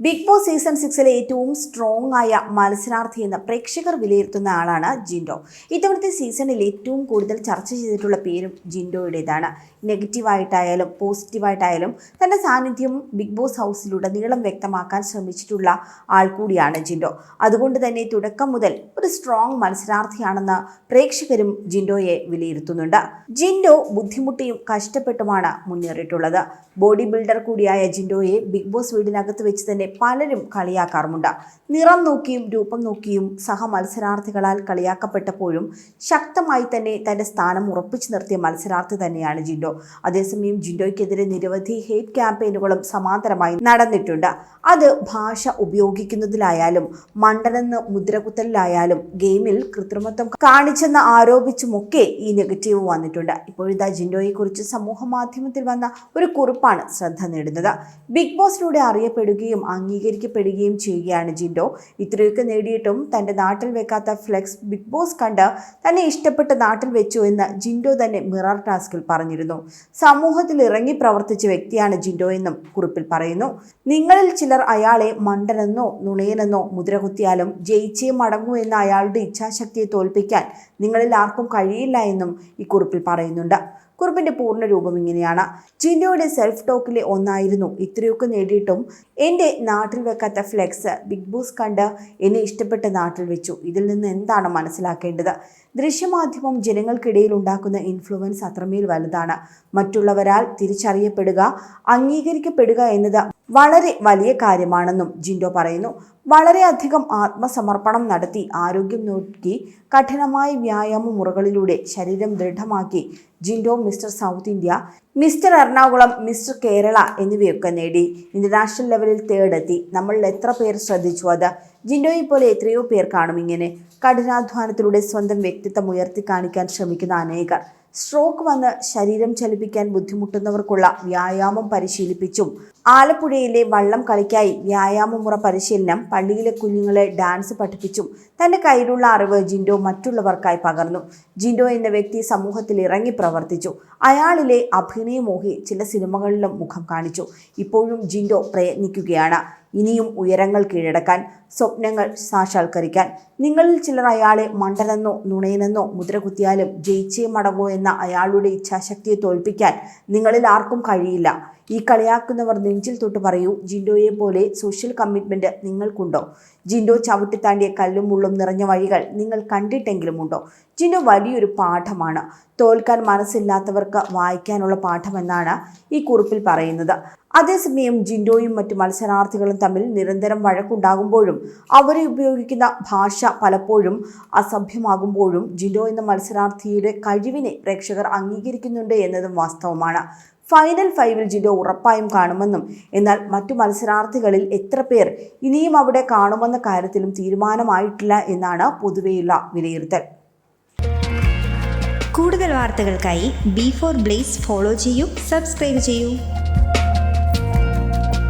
Big boss season സിക്സിലെ ഏറ്റവും strong ആയ മത്സരാർത്ഥി എന്ന് പ്രേക്ഷകർ വിലയിരുത്തുന്ന ആളാണ് ജിൻഡോ. ഇത്തവണത്തെ സീസണിൽ ഏറ്റവും കൂടുതൽ ചർച്ച ചെയ്തിട്ടുള്ള പേരും ജിൻഡോയുടേതാണ്. നെഗറ്റീവായിട്ടായാലും പോസിറ്റീവായിട്ടായാലും തന്റെ സാന്നിധ്യം ബിഗ് ബോസ് ഹൗസിലുടനീളം വ്യക്തമാക്കാൻ ശ്രമിച്ചിട്ടുള്ള ആൾ കൂടിയാണ് ജിൻഡോ. അതുകൊണ്ട് തന്നെ തുടക്കം മുതൽ ഒരു സ്ട്രോങ് മത്സരാർത്ഥിയാണെന്ന് പ്രേക്ഷകരും ജിൻഡോയെ വിലയിരുത്തുന്നുണ്ട്. ജിൻഡോ ബുദ്ധിമുട്ടിയും കഷ്ടപ്പെട്ടുമാണ് മുന്നേറിയിട്ടുള്ളത്. ബോഡി ബിൽഡർ കൂടിയായ ജിൻഡോയെ ബിഗ് ബോസ് വീടിനകത്ത് വെച്ച് തന്നെ പലരും കളിയാക്കാറുമുണ്ട്. നിറം നോക്കിയും രൂപം നോക്കിയും സഹ മത്സരാർത്ഥികളാൽ കളിയാക്കപ്പെട്ടപ്പോഴും ശക്തമായി തന്നെ തന്റെ സ്ഥാനം ഉറപ്പിച്ചു നിർത്തിയ മത്സരാർത്ഥി തന്നെയാണ് ജിൻഡോ. അതേസമയം ജിൻഡോയ്ക്കെതിരെ നിരവധി ഹേറ്റ് ക്യാമ്പയിനുകളും സമാന്തരമായി നടന്നിട്ടുണ്ട്. അത് ഭാഷ ഉപയോഗിക്കുന്നതിലായാലും മണ്ടനെന്ന് മുദ്രകുത്തലിലായാലും ഗെയിമിൽ കൃത്രിമത്വം കാണിച്ചെന്ന് ആരോപിച്ചുമൊക്കെ ഈ നെഗറ്റീവ് വന്നിട്ടുണ്ട്. ഇപ്പോഴിതാ ജിൻഡോയെക്കുറിച്ച് സമൂഹ മാധ്യമത്തിൽ വന്ന ഒരു കുറിപ്പാണ് ശ്രദ്ധ നേടുന്നത്. ബിഗ് ബോസിലൂടെ അറിയപ്പെടുകയും അംഗീകരിക്കപ്പെടുകയും ചെയ്യുകയാണ് ജിൻഡോ. ഇത്രയൊക്കെ നേടിയിട്ടും തന്റെ നാട്ടിൽ വെക്കാത്ത ഫ്ലെക്സ് ബിഗ് ബോസ് കണ്ട് തന്നെ ഇഷ്ടപ്പെട്ട നാട്ടിൽ വെച്ചു എന്ന് ജിൻഡോ തന്നെ മിറർ ടാസ്കിൽ പറഞ്ഞിരുന്നു. സമൂഹത്തിൽ ഇറങ്ങി പ്രവർത്തിച്ച വ്യക്തിയാണ് ജിൻഡോ എന്നും കുറിപ്പിൽ പറയുന്നു. നിങ്ങളിൽ ചിലർ അയാളെ മണ്ടനെന്നോ നുണയനെന്നോ മുദ്രകുത്തിയാലും ജയിച്ചേ മടങ്ങൂ എന്ന അയാളുടെ ഇച്ഛാശക്തിയെ തോൽപ്പിക്കാൻ നിങ്ങളിൽ ആർക്കും കഴിയില്ല എന്നും ഈ കുറിപ്പിൽ പറയുന്നുണ്ട്. കുറിപ്പിന്റെ പൂർണ രൂപം ഇങ്ങനെയാണ്. ജിൻഡോയുടെ സെൽഫ് ടോക്കിലെ ഒന്നായിരുന്നു. ഇത്രയൊക്കെ നേടിയിട്ടും എന്റെ നാട്ടിൽ വെക്കാത്ത ഫ്ലെക്സ് ബിഗ് ബോസ് കണ്ട് എന്നെ ഇഷ്ടപ്പെട്ട നാട്ടിൽ വെച്ചു. ഇതിൽ നിന്ന് എന്താണ് മനസ്സിലാക്കേണ്ടത്? ദൃശ്യമാധ്യമം ജനങ്ങൾക്കിടയിൽ ഉണ്ടാക്കുന്ന ഇൻഫ്ലുവൻസ് അത്രമേൽ വലുതാണ്. മറ്റുള്ളവരാൽ തിരിച്ചറിയപ്പെടുക അംഗീകരിക്കപ്പെടുക എന്നത് വളരെ വലിയ കാര്യമാണെന്നും ജിൻഡോ പറയുന്നു. വളരെയധികം ആത്മസമർപ്പണം നടത്തി ആരോഗ്യം നോക്കി കഠിനമായ വ്യായാമ മുറകളിലൂടെ ശരീരം ദൃഢമാക്കി. Jindo mister south India mister Ernakulam mister Kerala എന്നിവയൊക്കെ നേടി. ഇന്റർനാഷണൽ ലെവലിൽ തേർഡെത്തി നമ്മളിൽ എത്ര പേർ ശ്രദ്ധിച്ചു അത്? ജിൻഡോയെ പോലെ എത്രയോ പേർ കാണും ഇങ്ങനെ. കഠിനാധ്വാനത്തിലൂടെ സ്വന്തം വ്യക്തിത്വം ഉയർത്തി കാണിക്കാൻ ശ്രമിക്കുന്ന അനേകർ. സ്ട്രോക്ക് വന്ന് ശരീരം ചലിപ്പിക്കാൻ ബുദ്ധിമുട്ടുന്നവർക്കുള്ള വ്യായാമം പരിശീലിപ്പിച്ചും ആലപ്പുഴയിലെ വള്ളം കളിക്കായി വ്യായാമമുറ പരിശീലനം പള്ളിയിലെ കുഞ്ഞുങ്ങളെ ഡാൻസ് പഠിപ്പിച്ചും തന്റെ കയ്യിലുള്ള അറിവ് ജിൻഡോ മറ്റുള്ളവർക്കായി പകർന്നു. ജിൻഡോ എന്ന വ്യക്തി സമൂഹത്തിൽ ഇറങ്ങി പ്രവർത്തിച്ചു. അയാളിലെ അഭിനയമോഹി ചില സിനിമകളിലും മുഖം കാണിച്ചു. ഇപ്പോഴും ജിൻഡോ പ്രയത്നിക്കുകയാണ്. ഇനിയും ഉയരങ്ങൾ കീഴടക്കാൻ സ്വപ്നങ്ങൾ സാക്ഷാത്കരിക്കാൻ. നിങ്ങളിൽ ചിലർ അയാളെ മണ്ടനെന്നോ നുണയനെന്നോ മുദ്രകുത്തിയാലും ജയിച്ചേ മടങ്ങോ എന്ന അയാളുടെ ഇച്ഛാശക്തിയെ തോൽപ്പിക്കാൻ നിങ്ങളിൽ ആർക്കും കഴിയില്ല. ഈ കളിയാക്കുന്നവർ നെഞ്ചിൽ തൊട്ട് പറയൂ ജിൻഡോയെ പോലെ സോഷ്യൽ കമ്മിറ്റ്മെന്റ് നിങ്ങൾക്കുണ്ടോ? ജിൻഡോ ചവിട്ടിത്താണ്ടിയ കല്ലും മുള്ളും നിറഞ്ഞ വഴികൾ നിങ്ങൾ കണ്ടിട്ടെങ്കിലും ഉണ്ടോ ജിൻഡോ വലിയൊരു പാഠമാണ്. തോൽക്കാൻ മനസ്സില്ലാത്തവർക്ക് വായിക്കാനുള്ള പാഠമെന്നാണ് ഈ കുറിപ്പിൽ പറയുന്നത്. അതേസമയം ജിൻഡോയും മറ്റു മത്സരാർത്ഥികളും തമ്മിൽ നിരന്തരം വഴക്കുണ്ടാകുമ്പോഴും അവരെ ഉപയോഗിക്കുന്ന ഭാഷ പലപ്പോഴും അസഭ്യമാകുമ്പോഴും ജിൻഡോ എന്ന മത്സരാർത്ഥിയുടെ കഴിവിനെ പ്രേക്ഷകർ അംഗീകരിക്കുന്നുണ്ട് എന്നതും വാസ്തവമാണ്. ഫൈനൽ ഫൈവിൽ ജിൻഡോ ഉറപ്പായും കാണുമെന്നും എന്നാൽ മറ്റു മത്സരാർത്ഥികളിൽ എത്ര പേർ ഇനിയും അവിടെ കാണുമെന്ന കാര്യത്തിലും തീരുമാനമായിട്ടില്ല എന്നാണ് പൊതുവെയുള്ള വിലയിരുത്തൽ. കൂടുതൽ വാർത്തകൾക്കായി ബി ഫോർ ബ്ലേസ് ഫോളോ ചെയ്യൂ സബ്സ്ക്രൈബ് ചെയ്യൂ.